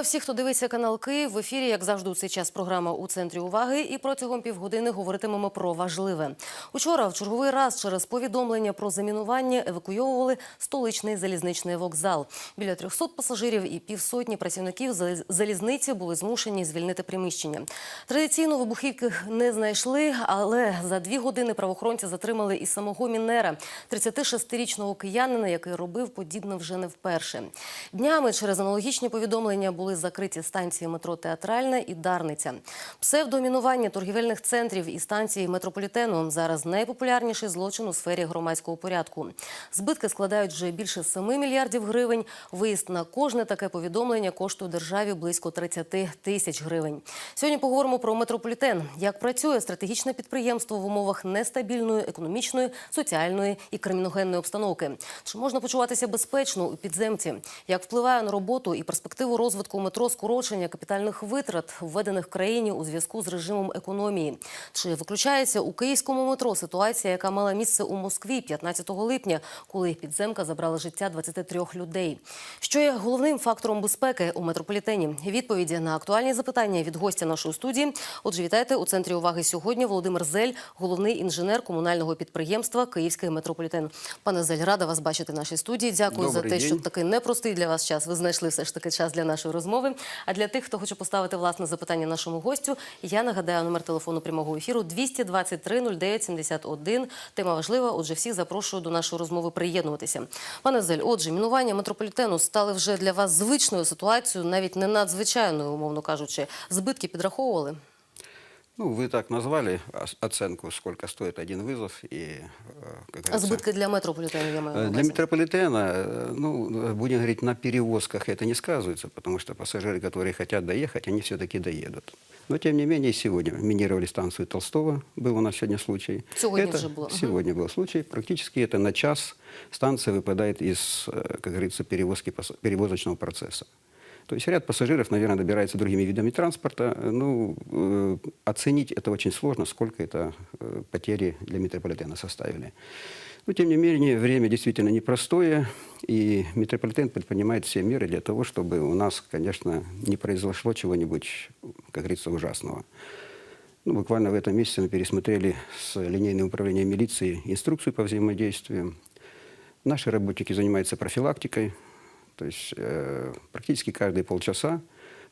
Вітаю всіх, хто дивиться канал Київ. В ефірі, як завжди, у цей час програма у центрі уваги. І протягом півгодини говоритимемо про важливе. Учора в черговий раз через повідомлення про замінування евакуйовували столичний залізничний вокзал. Біля 300 пасажирів і півсотні працівників залізниці були змушені звільнити приміщення. Традиційно вибухівки не знайшли, але за дві години правоохоронці затримали і самого Мінера, 36-річного киянина, який робив подібне вже не вперше. Днями через аналогічні повідомлення були закриті станції метро Театральна і Дарниця. Псевдомінування торгівельних центрів і станції метрополітену зараз найпопулярніший злочин у сфері громадського порядку. Збитки складають вже більше 7 мільярдів гривень. Виїзд на кожне таке повідомлення коштує державі близько 30 тисяч гривень. Сьогодні поговоримо про метрополітен. Як працює стратегічне підприємство в умовах нестабільної економічної, соціальної і криміногенної обстановки? Чи можна почуватися безпечно у підземці? Як впливає на роботу і перспективу розвитку метро скорочення капітальних витрат, введених в країні у зв'язку з режимом економії? Чи виключається у київському метро ситуація, яка мала місце у Москві 15 липня, коли підземка забрала життя 23 людей? Що є головним фактором безпеки у метрополітені? Відповіді на актуальні запитання від гостя нашої студії. Отже, вітайте у центрі уваги сьогодні. Володимир Зель, головний інженер комунального підприємства Київський метрополітен. Пане Зель, рада вас бачити в нашій студії. Дякую за те, день. що такий непростий для вас час. Ви знайшли все ж таки час для нашої розмови. А для тих, хто хоче поставити власне запитання нашому гостю, я нагадаю номер телефону прямого ефіру 223 09 71. Тема важлива. Отже, всіх запрошую до нашої розмови приєднуватися. Пане Зель, отже, мінування метрополітену стали вже для вас звичною ситуацією, навіть не надзвичайною, умовно кажучи. Збитки підраховували. Ну, вы так назвали оценку, сколько стоит один вызов и, э, как А збитки для метрополітену я маю э, Для метрополитена, э, ну, будем говорить, на перевозках это не сказывается, потому что пассажиры, которые хотят доехать, они все-таки доедут. Но, тем не менее, сегодня минировали станцию Толстого, был у нас сегодня случай. Сегодня это, уже было. Сегодня был случай. Практически это на час станция выпадает из, как говорится, перевозки, перевозочного процесса. То есть ряд пассажиров, наверное, добирается другими видами транспорта. Ну, э, оценить это очень сложно, сколько это э, потери для метрополитена составили. Но, тем не менее, время действительно непростое, и метрополитен предпринимает все меры для того, чтобы у нас, конечно, не произошло чего-нибудь, как говорится, ужасного. Ну, буквально в этом месяце мы пересмотрели с линейным управлением милиции инструкцию по взаимодействию. Наши работники занимаются профилактикой, то есть э, практически каждые полчаса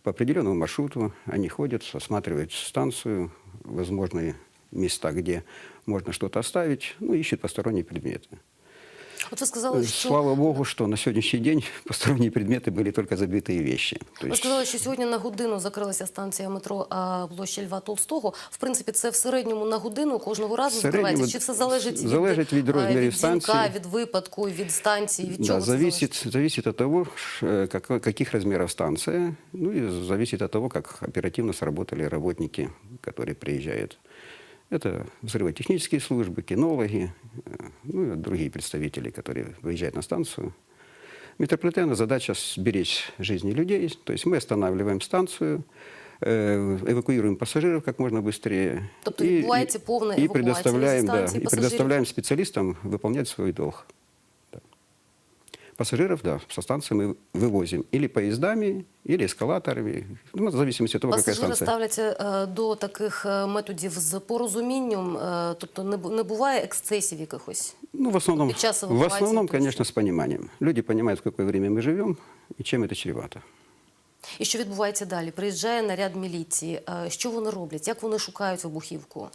по определенному маршруту они ходят, осматривают станцию, возможные места, где можно что-то оставить, ну, ищут посторонние предметы. От ви сказали, що Слава Богу, что на сегодняшний день посторонние предметы были только забытые вещи. То Ви есть, сказали, що сьогодні на годину закрилася станція метро а, площа Льва Толстого. В принципі, це в середньому на годину кожного разу В середньому закривається. Чи все залежить, залежить від е, розмірів від дзвінка, станції. від випадку, від станції, від да, чого це зависит, зависит от того, ш- э, как- каких размеров станция, ну и зависит от того, как оперативно сработали работники, которые приезжают. Это взрывотехнические службы, кинологи, э, ну и другие представители, которые выезжают на станцию. Метрополитена задача сберечь жизни людей, то есть мы останавливаем станцию, э, эвакуируем пассажиров как можно быстрее. Тобто и- відбувається и- повна и евакуація зі предоставляем, да, станції и пасажирів? предоставляем специалистам выполнять свой долг. Да. Пассажиров, да, со станции мы вывозим или поездами, или эскалаторами, ну, в зависимости от того, какая Пасажири станция. ставляться е, до таких е, методів з порозумінням, е, тобто не, бу- не буває ексцесів якихось. Ну, в основном, Під час в эвакуации основном, точно. конечно, с пониманием. Люди понимают, в какое время мы живем и чем это чревато. І що відбувається далі? Приїжджає наряд міліції. Е, Що вони роблять? Як вони шукають вибухівку?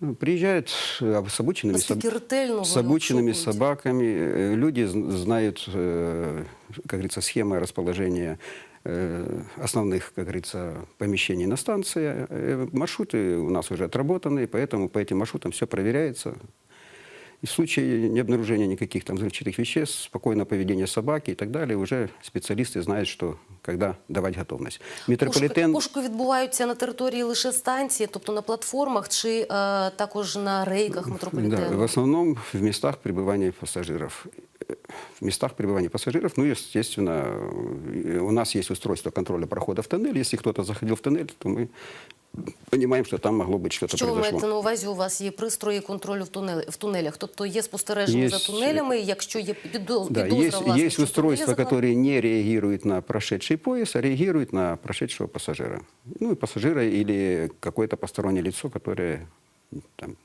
Ну, Приезжают э, с обученными, Наскільки ретельно с вони обученными обшукують? собаками. Э, Люди з- знают, э, как говорится, схемы расположения э, основных, как говорится, помещений на станции. Э, Маршруты у нас уже отработаны, поэтому по этим маршрутам все проверяется. И в случае необнаружения никаких там взрывчатых веществ, спокойное поведение собаки и так далее, уже специалисты знают, что когда давать готовность. Пошуки, Метрополитен... пошуки відбуваються на території лише станції, тобто на платформах, чи е, також на рейках Да, метрополітену? в основном в местах пребывания пассажиров. Э, В местах пребывания пассажиров, ну, естественно, э, у нас есть устройство контроля прохода в тоннель. Если кто-то заходил в тоннель, то мы понимаем, что там могло быть что-то Що ви произошло. маєте на увазі? У вас є пристрої контролю в, тунелі, в тунелях, тобто є спостереження за Є- тунелями, і якщо є підоз, Да, підозра, есть, власне, есть що устройства, тунелі закладені- которые не реагируют на прошедший пояс, а реагируют на прошедшего пассажира. Ну, и пассажира или какое-то постороннее лицо, которое там,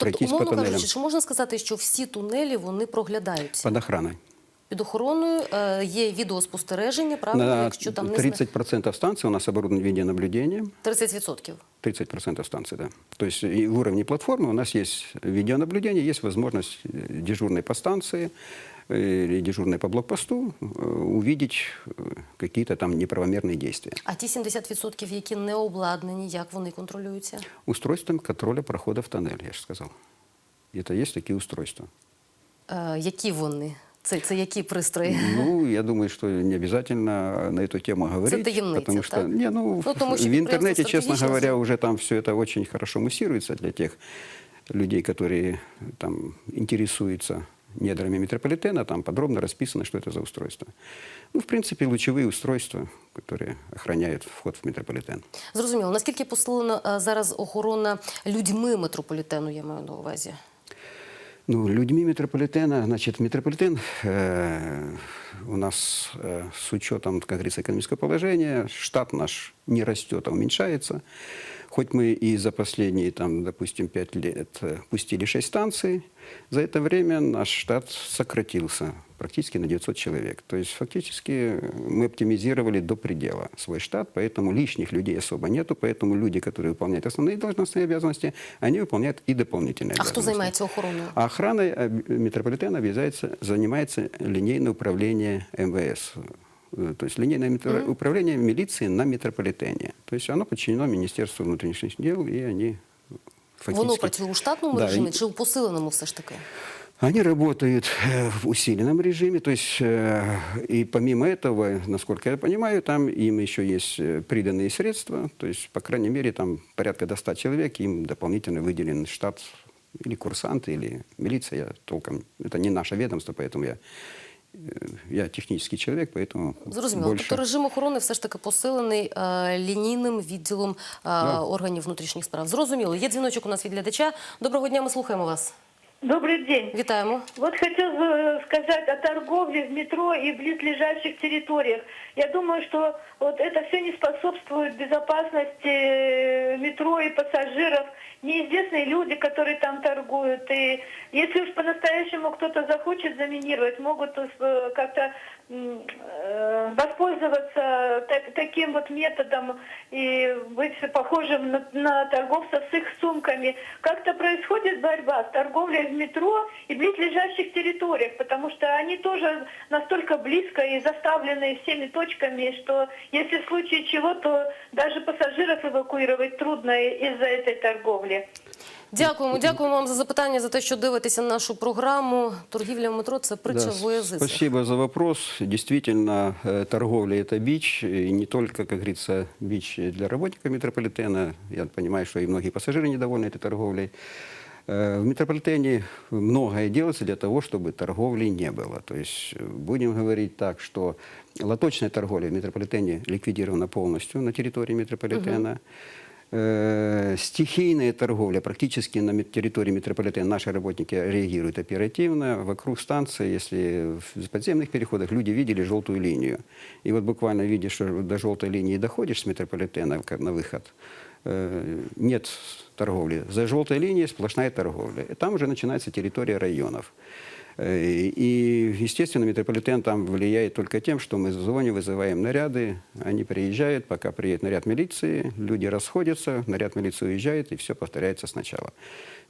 решило Тобто, пройтись по умовно туннелям кажучи, чи можна сказати, що всі тунелі вони проглядаються? под охраной. Під охороною е, є відеоспостереження, правильно, На якщо там не зна- 30% станций у нас оборудовано видеонаблюдением. 30%. 30% станций, да. То есть и в уровне платформы у нас есть видеонаблюдение, есть возможность э, дежурной по станции э, или дежурной по блокпосту э, увидеть э, какие-то там неправомерные действия. А ті 70%, які не обладнані, як вони контролюються? Устройством контроля прохода в тоннель, я же сказал. Это есть такие устройства. Е, які вони? Це, це які пристрої? Ну, я думаю, что не обязательно на эту тему говорить. таємниця, потому что, так? не, ну, Ну, тому що в підприємство интернете, честно стратегічно говоря, зроблене. уже там все это очень хорошо муссируется для тех людей, которые там интересуются недрами метрополитена, там подробно расписано, что это за устройство. Ну, в принципе, лучевые устройства, которые охраняют вход в метрополитен. Зрозуміло. Наскільки посилена е, зараз охорона людьми метрополітену, я маю на увазі? Ну, людьми метрополитена, значит, метрополитен э, у нас э, с учетом, как говорится, экономического положения, штат наш не растет, а уменьшается. Хоть мы и за последние, там, допустим, пять лет э, пустили 6 станций, за это время наш штат сократился практически на 900 человек. То есть фактически э, мы оптимизировали до предела свой штат, поэтому лишних людей особо нету, поэтому люди, которые выполняют основные должностные обязанности, они выполняют и дополнительные А обязанности. займається охороною? А охраной э, метрополитена обязается, занимается линейное управление МВС. Э, То есть линейное метро- управление милиции на метрополитене. То есть оно подчинено Министерству внутренних дел, и они фактически... Воно працює у штатному Да, режимі і- чи у посиленому все ж таки? Они работают э, в усиленном режиме, то есть э, и помимо этого, насколько я понимаю, там им еще есть э, приданные средства, то есть, по крайней мере, там порядка до 100 человек, им дополнительно выделен штат или курсанты, или милиция, я толком, это не наше ведомство, поэтому я, э, я технічний чоловік, поэтому Зрозуміло. Більше... Тобто режим охорони все ж таки посилений е, лінійним відділом е, органів внутрішніх справ. Зрозуміло. Є дзвіночок у нас від глядача. Доброго дня, ми слухаємо вас. Добрый день. Вітаємо. Вот хотел бы сказать о торговле в метро и близлежащих территориях. Я думаю, что вот это все не способствует безопасности э, метро и пассажиров. Неизвестные люди, которые там торгуют. И если уж по-настоящему кто-то захочет заминировать, могут э, как-то м, э, воспользоваться так- таким вот методом и быть похожим на, на торговцев с их сумками. Как-то происходит борьба с торговлей в метро и близлежащих территориях, потому что они тоже настолько близко и заставлены всеми точками, что если в случае чего, то даже пассажиров эвакуировать трудно из-за этой торговли. Дякуємо, дякуємо вам за запитання, за те, що дивитеся нашу програму. Торгівля в метро це притча Да, в язицях. Спасибо за вопрос. Действительно, э, торговля – это бич, и не только, как говорится, бич для работников метрополитена. Я понимаю, что и многие пассажиры недовольны этой торговлей. Э, В метрополитене многое делается для того, чтобы торговли не было. То есть э, будем говорить так, что лоточная торговля в метрополитене ликвидирована полностью на территории метрополитена. Э, Стихийная торговля практически на мет- территории метрополитена наши работники реагируют оперативно. Вокруг станции, если в подземных переходах люди видели желтую линию. И вот буквально видишь, что до желтой линии доходишь с метрополитена как на выход, э, нет торговли. За желтой линией сплошная торговля. И там уже начинается территория районов. Э, И, естественно, метрополитен там влияет только тем, что мы звоним, вызываем наряды, они приезжают, пока приедет наряд милиции, люди расходятся, наряд милиции уезжает, и все повторяется сначала.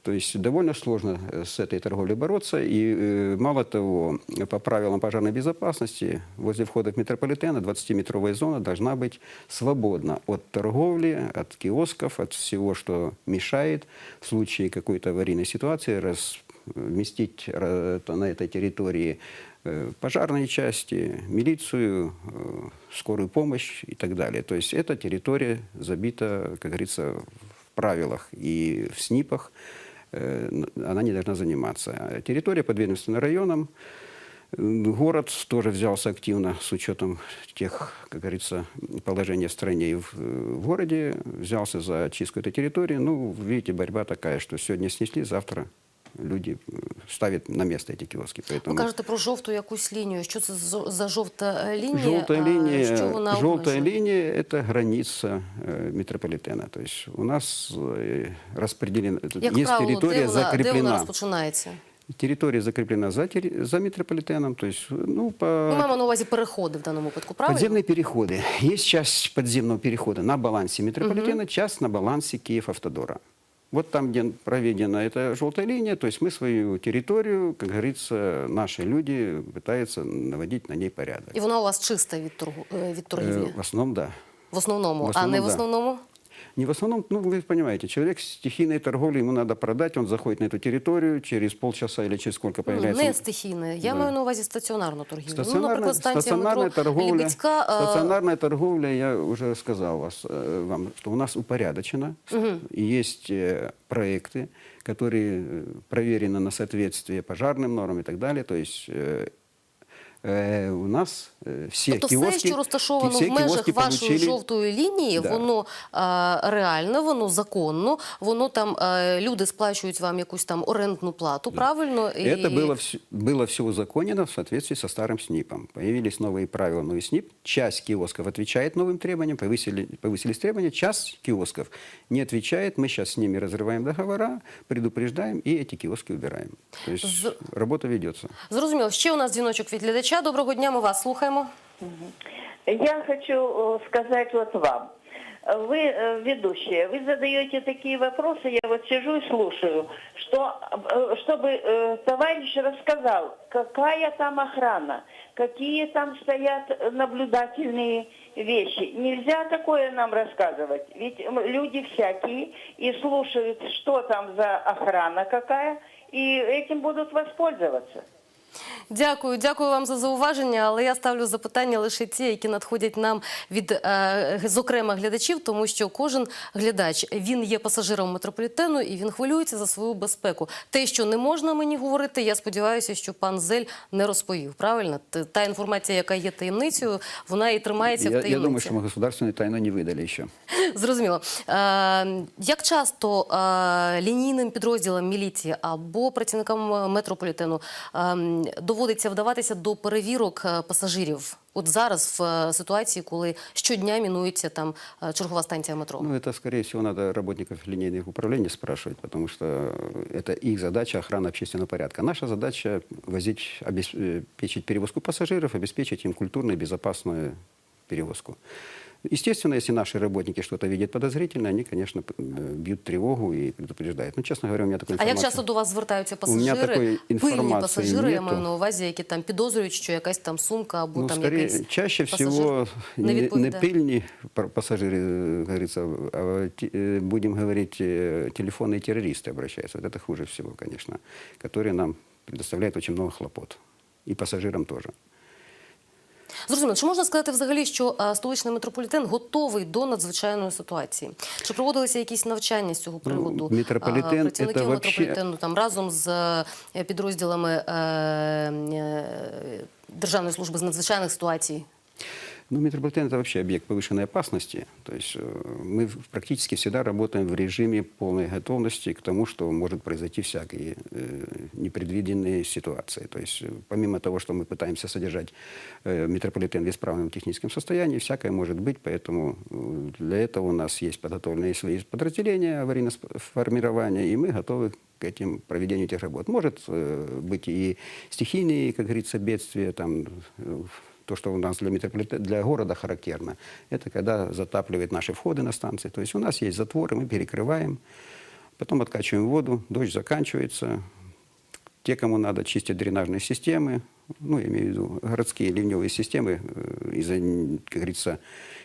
То есть довольно сложно э, с этой торговлей бороться. И э, мало того, по правилам пожарной безопасности, возле входа в метрополитена 20-метровая зона должна быть свободна от торговли, от киосков, от всего, что мешает в случае какой-то аварийной ситуации разместить то на этой территории э, пожарные части, милицию, э, скорую помощь и так далее. То есть эта территория забита, как говорится, в правилах и в СНИПах, э, она не должна заниматься. Территория подведомственна районам, М, Город тоже взялся активно с учетом тех, как говорится, положения в стране и в городе, взялся за очистку этой территории. Ну, видите, борьба такая, что сегодня снесли, завтра люди э, ставят на место эти киоски. Ви Поэтому кажете про жовту якусь лінію. Що це за за жовта е, лінія? желтая А, линия, Що вона желтая обмежує? линия – это граница э, метрополитена. То есть у нас э, распределена, Як есть правило, территория де вона, де вона закреплена. розпочинається? Территория закреплена за, терри- за метрополитеном, то есть, ну, по Ми маємо на увазі переходи в даному випадку, правильно? подземные переходы. Есть часть подземного перехода на балансе метрополитена, часть на балансе Киев-Автодора. Вот там, где проведена эта желтая линия, то есть мы свою территорию, как говорится, наши люди пытаются наводить на ней порядок. І вона у вас чиста від, торгу, е, від торгівлі? Э, в основном, да. В основному, в а основному, не в да. основному? Не в основном, ну, вы понимаете, человек с стихийной торговлей, ему надо продать, он заходит на эту территорию, через полчаса или через сколько Ну, появляется... Не стихійне. Я Да. маю на увазі стаціонарну торгівлю. ну, Стационарная, наприклад, станція стационарная метро торговля, Лібідська. е, стационарная торговля, я уже сказал вас, э, вам, что у нас упорядочено. И есть э, проекты, которые э, проверены на соответствие пожарным нормам и так далее. То есть э, э, у нас э, все Тобто киоски, все, що розташовано все в межах киоски вашої получили- жовтої лінії, Да. воно е, реальне, воно законно, воно там е, люди сплачують вам якусь там орендну плату, правильно? Это было, все, было все узаконено в соответствии со старым СНИПом. Появились новые правила, новый СНИП. Часть киосков отвечает новым требованиям, повысили, повысились требования. Часть киосков не отвечает. Мы сейчас с ними разрываем договора, предупреждаем и эти киоски убираем. То есть З- работа ведется. Зрозуміло. Ще у нас дзвіночок від глядача. Доброго дня, ми вас слухаємо. Я хочу э, сказать вот вам. Вы э, ведущие, вы задаете такие вопросы, я вот сижу и слушаю, что, э, чтобы э, товарищ рассказал, какая там охрана, какие там стоят э, наблюдательные вещи. Нельзя такое нам рассказывать, ведь м, люди всякие и слушают, что там за охрана какая, и этим будут воспользоваться. Дякую, дякую вам за зауваження, але я ставлю запитання лише ті, які надходять нам від е, зокрема глядачів, тому що кожен глядач він є пасажиром метрополітену і він хвилюється за свою безпеку. Те, що не можна мені говорити, я сподіваюся, що пан Зель не розповів. Правильно, та інформація, яка є таємницею, вона і тримається в Я, таємниці. я думаю, что мы государственную тайну не выдали еще. Зрозуміло. Е, як часто е, лінійним підрозділам міліції або працівникам метрополітену е, доводиться вдаватися до перевірок е, пасажирів? От зараз в е, ситуації, коли щодня мінується там е, чергова станція метро. Ну, это, скорее всего, надо работников линейных управлений спрашивать, потому что это их задача охрана общественного порядка. Наша задача возить, обеспечить перевозку пассажиров, обеспечить им культурную и безопасную перевозку. Естественно, если наши работники что-то видят подозрительное, они, конечно, п- э, бьют тревогу и предупреждают. Но, честно говоря, у меня такой А як информации... часто до вас звертаються У мене пасажири, такої пильні інформації пасажири, я нету. маю на увазі, які там підозрюють, що якась там сумка або Ну, там скорее, якийсь чаще пасажир всего не не, не відповідає? пыльные пар- пассажиры, э, как говорится, а те- э, будем говорить, э, телефонные террористы обращаются. Вот это хуже всего, конечно, которые нам предоставляют очень много хлопот. И пассажирам тоже. Зрозуміло, чи можна сказати взагалі, що е, столичний метрополітен готовий до надзвичайної ситуації? Чи проводилися якісь навчання з цього приводу? Ну, метрополітен Е, працівників це вообще- там разом з е, підрозділами Державної служби з надзвичайних ситуацій? Ну, метрополитен – это вообще объект повышенной опасности. То есть э, мы практически всегда работаем в режиме полной готовности к тому, что может произойти всякие э, непредвиденные ситуации. То есть э, помимо того, что мы пытаемся содержать метрополитен в исправном техническом состоянии, всякое может быть, поэтому для этого у нас есть подготовленные свои подразделения аварийного сп- формирования, и мы готовы к этим проведению этих работ. Может быть и стихийные, как говорится, бедствия, там, то, что у нас для, метрополита- для города характерно, это когда затапливают наши входы на станции. То есть у нас есть затворы, мы перекрываем, потом откачиваем воду, дождь заканчивается. Те, кому надо, чистят дренажные системы, ну, я имею в виду городские ливневые системы э, из-за, м, как говорится,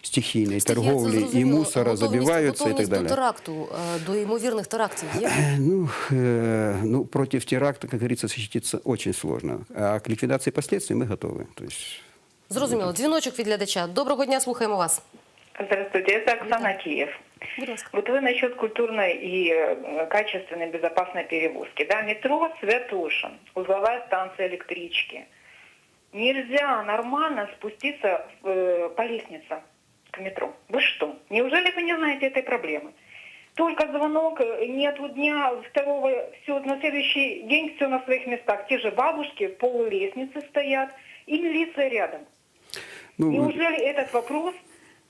стихийной Стихія, це торговли и зрозуміло. мусора Готовність- забиваются и так готовність до далее. теракту, е, до ймовірних терактів є? Ну, э, ну, против теракта, как говорится, защититься очень сложно. А к ликвидации последствий мы готовы. То есть Зрозуміло. Дзвіночок від глядача. Доброго дня, слухаємо вас. Здравствуйте, это Оксана Киев. Будь ласка. Вот вы насчет культурной и э, качественной безопасной перевозки. Да, метро Святошин, узловая станция электрички. Нельзя нормально спуститься э, по лестнице к метро. Вы что? Неужели вы не знаете этой проблемы? Только звонок, э, нет дня, второго, все, на следующий день все на своих местах. Те же бабушки, пол лестницы стоят, и милиция рядом. Ну, Неужели этот вопрос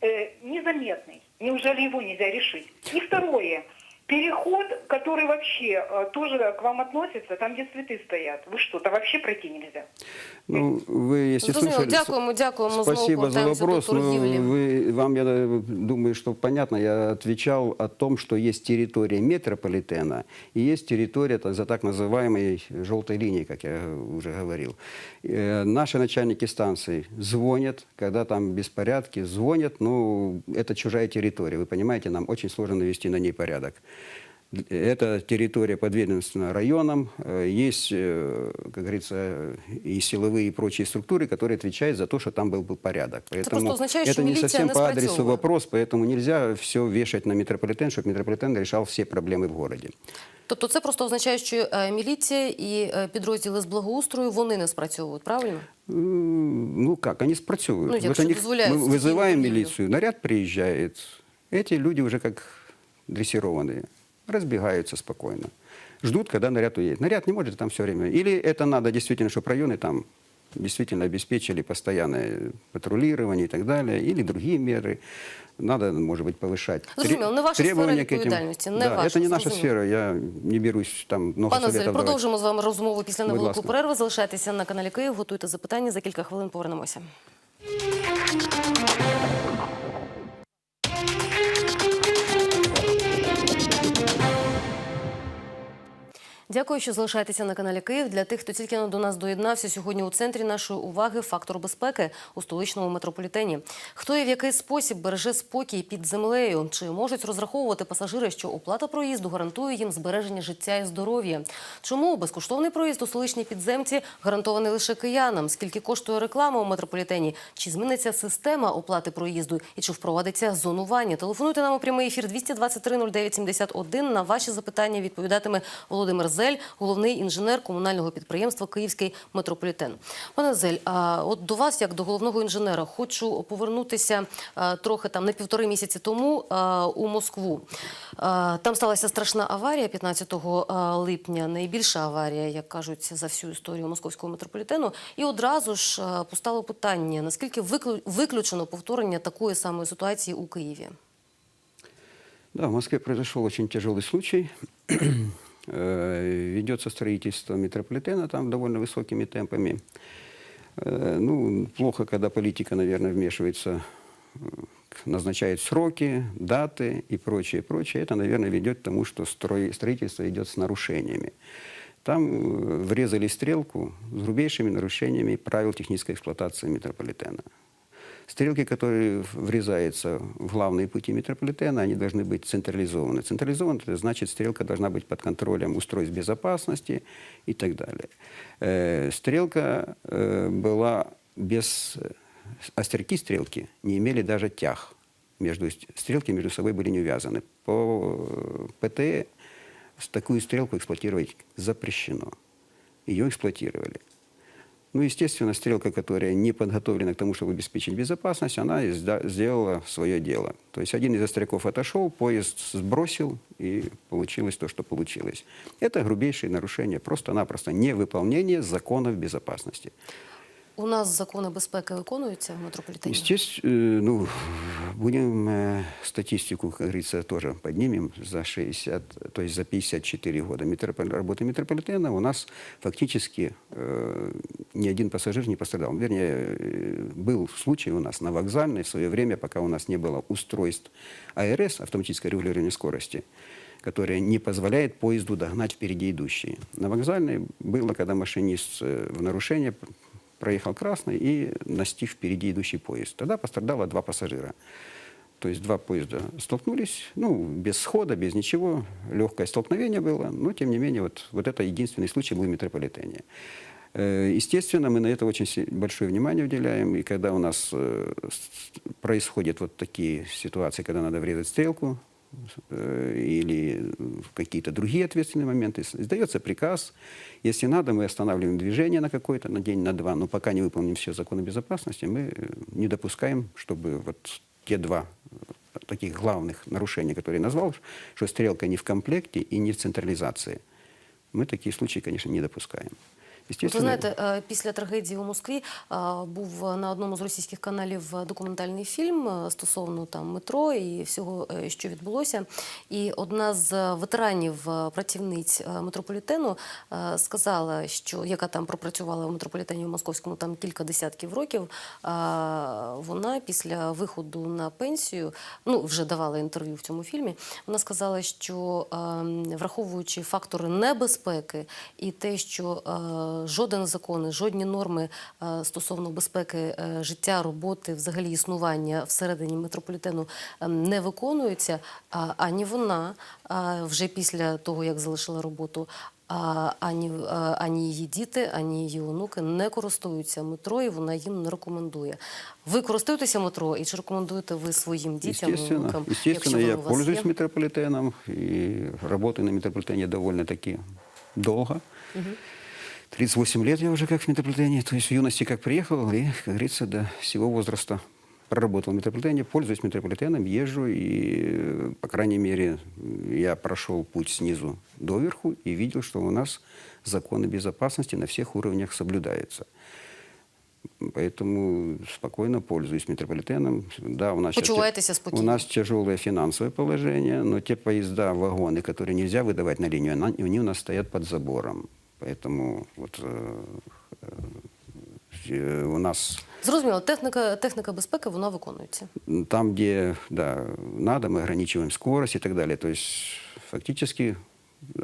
э, незаметный? Неужели его нельзя решить? И второе. Переход, который вообще э, тоже к вам относится, там, где цветы стоят. Вы что, там вообще пройти нельзя? Ну, вы, если Зрозуміло. слышали... Дякуємо, дякуємо. Знову Спасибо за повертаємося до вопрос. Но торгівлі. вы, вам, я э, думаю, что понятно, я отвечал о том, что есть территория метрополитена и есть территория так- за так называемой желтой линией, как я уже говорил. Э, Наши начальники станций звонят, когда там беспорядки, звонят, ну, это чужая территория, вы понимаете, нам очень сложно навести на ней порядок. Эта территория подведомственна районам. Э, Есть, э, как говорится, и силовые и прочие структуры, которые отвечают за то, что там был бы порядок. Поэтому просто означает, это что не милиция совсем не по адресу спрацьовує. вопрос, поэтому нельзя все вешать на метрополитен, чтобы метрополитен решал все проблемы в городе. Тобто це просто означає, що е, міліція і е, підрозділи з благоустрою вони не спрацьовують, правильно? М, Ну как, они спрацовывают. Ну, Вот якщо они- дозволяють мы стихійну вызываем торгівлю. милицию, наряд приезжает. Эти люди уже как дрессированные, разбегаются спокойно. Ждут, когда наряд уедет. Наряд не может там все время. Или это надо действительно, чтобы районы там действительно обеспечили постоянное патрулирование и так далее, или другие меры. Надо, может быть, повышать Зрозуміло, не ваша сфера требования к этим. відповідальності, не да, ваша, это не наша зрозуміло. сфера, я не берусь там много Пане Зель, советов давать. продовжимо з вами розмову після Будь невеликої ласка. перерви. Залишайтеся на каналі Київ, готуйте запитання. За кілька хвилин повернемося. Дякую, що залишаєтеся на каналі Київ. Для тих, хто тільки до нас доєднався, сьогодні у центрі нашої уваги фактор безпеки у столичному метрополітені. Хто і в який спосіб береже спокій під землею? Чи можуть розраховувати пасажири, що оплата проїзду гарантує їм збереження життя і здоров'я? Чому безкоштовний проїзд у столичній підземці гарантований лише киянам? Скільки коштує реклама у метрополітені? Чи зміниться система оплати проїзду? І чи впровадиться зонування? Телефонуйте нам у прямий ефір 223 09 71. На ваші запитання відповідатиме Володимир Зель, головний інженер комунального підприємства Київський метрополітен. Пане Зель, а от до вас, як до головного інженера, хочу повернутися трохи там на півтори місяці тому у Москву. Там сталася страшна аварія 15 липня, найбільша аварія, як кажуть, за всю історію московського метрополітену. І одразу ж постало питання: наскільки виклю- виключено повторення такої самої ситуації у Києві? Да, в Москве произошел очень тяжелый случай. Э, Ведется строительство метрополитена там довольно высокими темпами. Э, Ну, плохо, когда политика, наверное, вмешивается, э, к- назначает сроки, даты и прочее, прочее. Это, наверное, ведет к тому, что строй- строительство идет с нарушениями. Там э, врезали стрелку с грубейшими нарушениями правил технической эксплуатации метрополитена. Стрелки, которые врезаются в главные пути метрополитена, они должны быть централизованы. Централизованы, это значит, стрелка должна быть под контролем устройств безопасности и так далее. Э, Стрелка э, была без... э, Остряки стрелки не имели даже тяг. Между, ст- стрелки между собой были не увязаны. По э, ПТЭ с такую стрелку эксплуатировать запрещено. Ее эксплуатировали. Ну, естественно, стрелка, которая не подготовлена к тому, чтобы обеспечить безопасность, она сделала свое дело. То есть один из остряков отошел, поезд сбросил, и получилось то, что получилось. Это грубейшие нарушения, просто-напросто невыполнение законов безопасности. У нас закони безпеки виконуються в метрополітені? Естественно, ну, будем э, статистику, как говорится, тоже поднимем за 60, то есть за 54 года метрополь- работы метрополитена у нас фактически э, ни один пассажир не пострадал. Вернее, э, был случай у нас на вокзальной в свое время, пока у нас не было устройств АРС, автоматическое регулирование скорости, которое не позволяет поезду догнать впереди идущие. На вокзальной было, когда машинист э, в нарушение проехал красный и настиг впереди идущий поезд. Тогда пострадало два пассажира. То есть два поезда столкнулись, ну, без схода, без ничего, легкое столкновение было, но, тем не менее, вот, вот это единственный случай был в метрополитене. Э, Естественно, мы на это очень большое внимание уделяем, и когда у нас э, происходят вот такие ситуации, когда надо врезать стрелку, э, или какие-то другие ответственные моменты, издается приказ. Если надо, мы останавливаем движение на какой-то, на день, на два, но пока не выполним все законы безопасности, мы не допускаем, чтобы вот те два таких главных нарушения, которые я назвал, что стрелка не в комплекте и не в централизации. Мы такие случаи, конечно, не допускаем. Ви знаєте, е, після трагедії у Москві е, був на одному з російських каналів документальний фільм е, стосовно там метро і всього, е, що відбулося. І одна з ветеранів е, працівниць е, метрополітену сказала, що яка там пропрацювала в метрополітені в московському там кілька десятків років. Вона після виходу на пенсію, ну вже давала інтерв'ю в цьому фільмі. Вона сказала, що е, враховуючи фактори небезпеки і те, що жоден закон, жодні норми е, стосовно безпеки е, життя, роботи, взагалі існування всередині метрополітену е, не виконуються, ані вона вже після того, як залишила роботу. А ані, е, ані її діти, ані її онуки не користуються метро, і вона їм не рекомендує. Ви користуєтеся метро, і чи рекомендуєте ви своїм дітям, естественно, онукам, естественно я пользуюсь є? метрополитеном и работаю на метрополитене довольно-таки долго. 38 лет я уже как в метрополитене, то есть в юности как приехал и, как говорится, до всего возраста проработал в метрополитене, пользуюсь метрополитеном, езжу и, по крайней мере, я прошел путь снизу доверху и видел, что у нас законы безопасности на всех уровнях соблюдаются. Поэтому спокойно пользуюсь метрополитеном. Да, у нас Почуваетесь у спокойно? нас тяжелое финансовое положение, но те поезда, вагоны, которые нельзя выдавать на линию, они у нас стоят под забором. Поэтому вот э, э, у нас Зрозуміло, техніка, техніка безпеки вона виконується. там, где да, надо, мы ограничиваем скорость и так далее. То есть фактически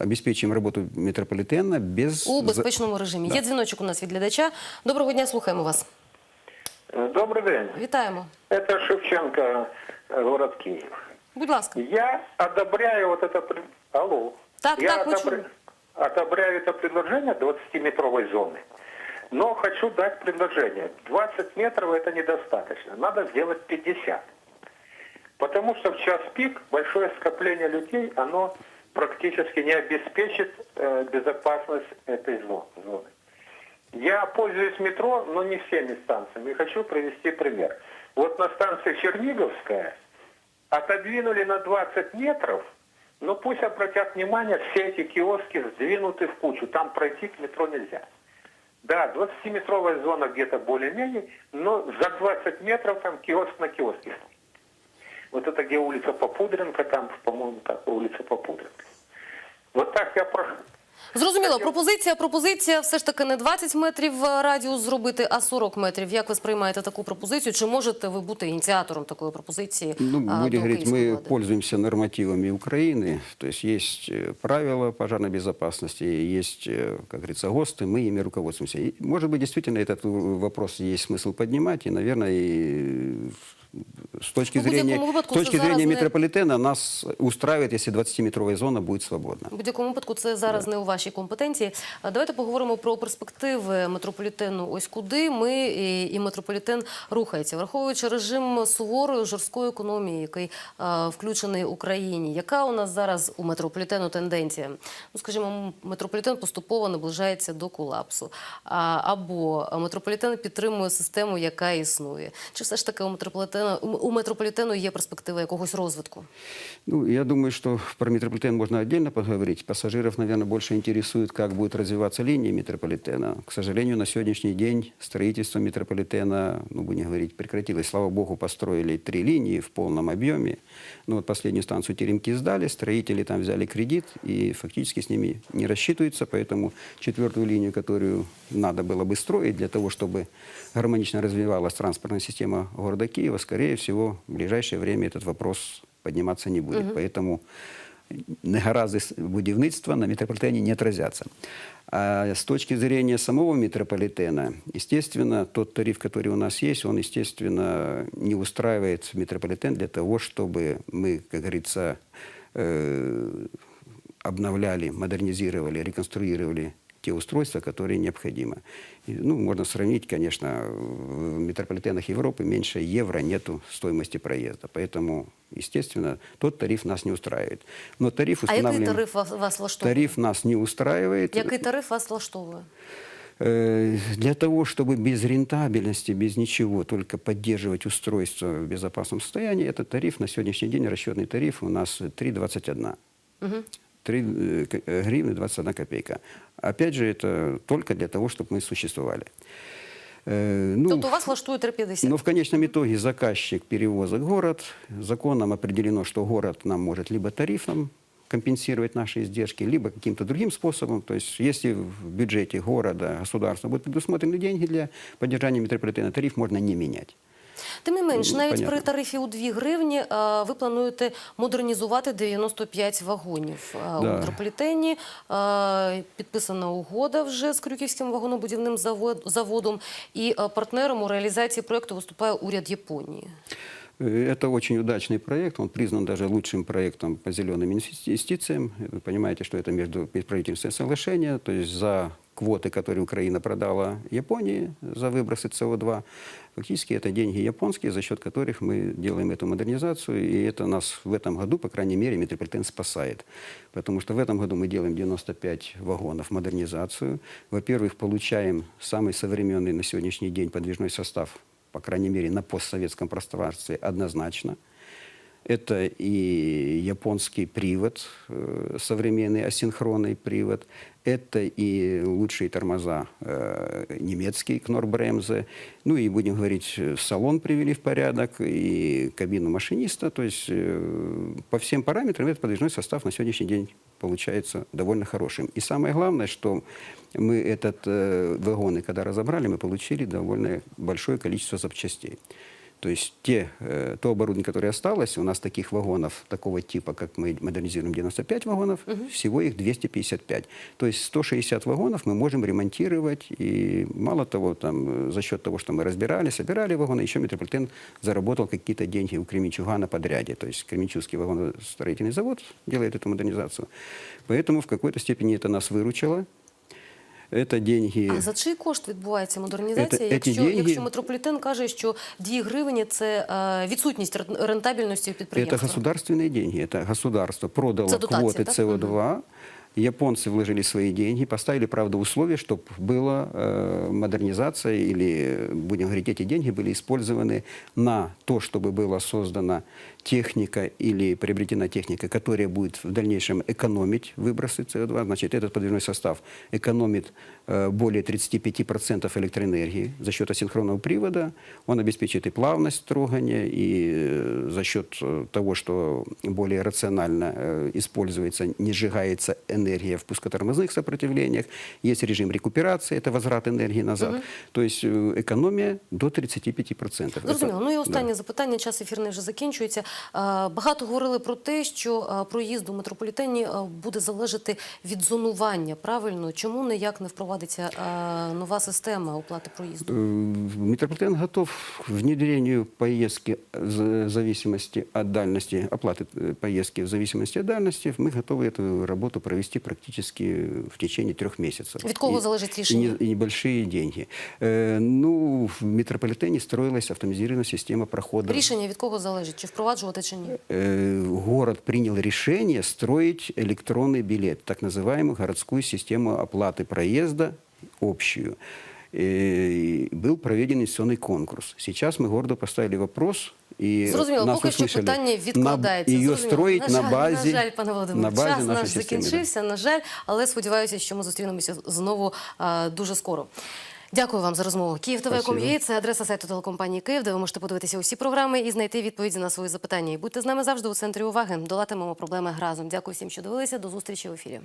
обеспечиваем работу метрополитена без... У за- безпечному режимі. Да. Є дзвіночок у нас від глядача. Доброго дня, слухаємо вас. Добрый день. Вітаємо. Это Шевченко, э, город Киев. Будь ласка. Я одобряю вот это... пред- Алло. Так, Я так, мы одобря- чуем. одобряю это предложение 20-метровой зоны. Но хочу дать предложение. 20 метров это недостаточно. Надо сделать 50. Потому что в час пик большое скопление людей, оно практически не обеспечит э, безопасность этой зо- зоны. Я пользуюсь метро, но не всеми станциями. И хочу привести пример. Вот на станции Черниговская отодвинули на 20 метров, но пусть обратят внимание, все эти киоски сдвинуты в кучу. Там пройти к метро нельзя. Да, 20-метровая зона где-то более-менее, но за 20 метров там киоск на киоске стоит. Вот это где улица Попудренко, там, по-моему, так, улица Попудренко. Вот так я прошу. Зрозуміло, пропозиція, пропозиція все ж таки не 20 метрів е, радіус зробити, а 40 метрів. Як ви сприймаєте таку пропозицію? Чи можете ви бути ініціатором такої пропозиції? Ну, а, будем до говорить, київської мы влади? пользуемся нормативами Украины, то есть есть э, правила пожарной безопасности, есть, э, как говорится, ГОСТы, мы ими руководствуемся. И, может быть, действительно этот э, вопрос есть смысл поднимать, и, наверное, и с точки Ну, в зрения, випадку с точки зрения не- метрополитена нас устраивает, если 20-метровая зона будет свободна. У будь-якому випадку це зараз не у вашій компетенції. Давайте поговоримо про перспективи метрополітену. Ось куди ми і, і метрополітен рухається, враховуючи режим суворої жорсткої економії, який е, включений Україні. Яка у нас зараз у метрополітену тенденція? Ну, скажімо, метрополітен поступово наближається до колапсу. А, або метрополітен підтримує систему, яка існує. Чи все ж таки у метрополітену у метрополітену є перспектива якогось розвитку? Ну, я думаю, что про метрополитен можно отдельно поговорить. Пассажиров, наверное, больше интересует, как будет развиваться линия метрополитена. К сожалению, на сегодняшний день строительство метрополитена, ну, будем говорить, прекратилось. Слава богу, построили три линии в полном объеме. Ну, вот последнюю станцию Теремки сдали, строители там взяли кредит и фактически с ними не рассчитываются. Поэтому четвертую линию, которую надо было бы строить для того, чтобы гармонично развивалась транспортная система города Киева, скорее всего, в ближайшее время этот вопрос подниматься не будет. Поэтому негаразди будівництва на метрополитене не отразятся. А с точки зрения самого метрополитена, естественно, тот тариф, который у нас есть, он, естественно, не устраивает метрополитен для того, чтобы мы, как говорится, э, обновляли, модернизировали, реконструировали те устройства, которые необходимы. И, ну, можно сравнить, конечно, в метрополитенах Европы меньше евро нету стоимости проезда. Поэтому, естественно, тот тариф нас не устраивает. Но тариф А який устанавливаем... тариф вас, вас влаштовує? Тариф нас не устраивает. Який тариф вас влаштовує? Э, Для того, чтобы без рентабельности, без ничего, только поддерживать устройство в безопасном состоянии, этот тариф на сегодняшний день, расчетный тариф у нас 3,21. 3 э, э, гривны 21 копейка. Опять же, это только для того, чтобы мы существовали. Э, ну, Тобто вас влаштує 3,50? но в конечном итоге заказчик перевозок город. Законом определено, что город нам может либо тарифом компенсировать наши издержки, либо каким-то другим способом. То есть если в бюджете города, государства будут предусмотрены деньги для поддержания метрополитена, тариф можно не менять. Тим не менш, навіть понятно. при тарифі у 2 гривні е, ви плануєте модернізувати 95 вагонів. да. У метрополітені е, підписана угода вже з Крюківським вагонобудівним завод- заводом, і е, партнером у реалізації проєкту виступає уряд Японії. Это очень удачный проект. Он признан даже лучшим проектом по зеленым инвестициям. Вы понимаете, что это между правительственное соглашение. То есть за квоты, которые Украина продала Японии за выбросы СО2, фактически это деньги японские, за счет которых мы делаем эту модернизацию. И это нас в этом году, по крайней мере, метрополитен спасает. Потому что в этом году мы делаем 95 вагонов модернизацию. Во-первых, получаем самый современный на сегодняшний день подвижной состав по крайней мере, на постсоветском пространстве однозначно. Это и японский привод, э, современный асинхронный привод, это и лучшие тормоза э, немецкие, Кнорбремзе. Ну и, будем говорить, салон привели в порядок, и кабину машиниста. То есть э, по всем параметрам этот подвижной состав на сегодняшний день получается довольно хорошим. И самое главное, что мы этот э, вагоны, когда разобрали, мы получили довольно большое количество запчастей. То есть те, э, то оборудование, которое осталось, у нас таких вагонов такого типа, как мы модернизируем 95 вагонов, всего их 255. То есть 160 вагонов мы можем ремонтировать. И мало того, там, э, за счет того, что мы разбирали, собирали вагоны, еще метрополитен заработал какие-то деньги у Кременчуга на подряде. То есть Кременчугский вагоностроительный завод делает эту модернизацию. Поэтому в какой-то степени это нас выручило. Это деньги... А за чий кошт відбувається модернізація? Це- ці якщо, деньги- якщо метрополітен каже, що 2 гривні – це е, відсутність ре- рентабельності у Это підприємства? государственные деньги. Это государство продало Это дотация, квоты да? СО2. Японцы вложили свои деньги, поставили, правда, условие, чтобы была э, модернизация или, будем говорить, эти деньги были использованы на то, чтобы была создана техника или приобретена техника, которая будет в дальнейшем экономить выбросы СО2. Значит, этот подвижной состав экономит э, более 35% электроэнергии за счет асинхронного привода. Он обеспечит и плавность трогания, и э, за счет э, того, что более рационально э, используется, не сжигается энергия в пускотормозных сопротивлениях. Есть режим рекуперации, это возврат энергии назад. То есть э, экономия до 35%. Зрозуміло. Это- Ну і да. останнє запитання, час ефірний вже закінчується. Е, Багато говорили про те, що е, проїзд у метрополітені е, буде залежати від зонування. Правильно? Чому ніяк не впровадиться е, нова система оплати проїзду? Э, Метрополитен готов к внедрению поездки в зависимости от дальности, оплаты э, поездки в зависимости от дальности. Мы готовы эту работу провести практически в течение трех месяцев. Від кого И- залежить и рішення? не- И небольшие деньги. Э, Ну, в метрополитене строилась автоматизированная система прохода. Рішення від кого залежить? Чи впроваджувати, чи ні? Э, город принял решение строить электронный билет, так называемую городскую систему оплаты проезда общую. Э, Был проведен инвестиционный конкурс. Сейчас мы городу поставили вопрос, и Зрозуміло, нас поки що услышали. питання На- відкладається. Ее Зрозуміло. строить на, жаль, базе, на жаль, пане Володимире, на базе час нашей наш системы, да. закінчився, на жаль, але сподіваюся, що ми зустрінемося знову а, дуже скоро. Дякую вам за розмову. Київ Спасибо. ТВ.com.ua – це адреса сайту телекомпанії Київ, де ви можете подивитися усі програми і знайти відповіді на свої запитання. І будьте з нами завжди у центрі уваги. Долатимемо проблеми разом. Дякую всім, що дивилися. До зустрічі в ефірі.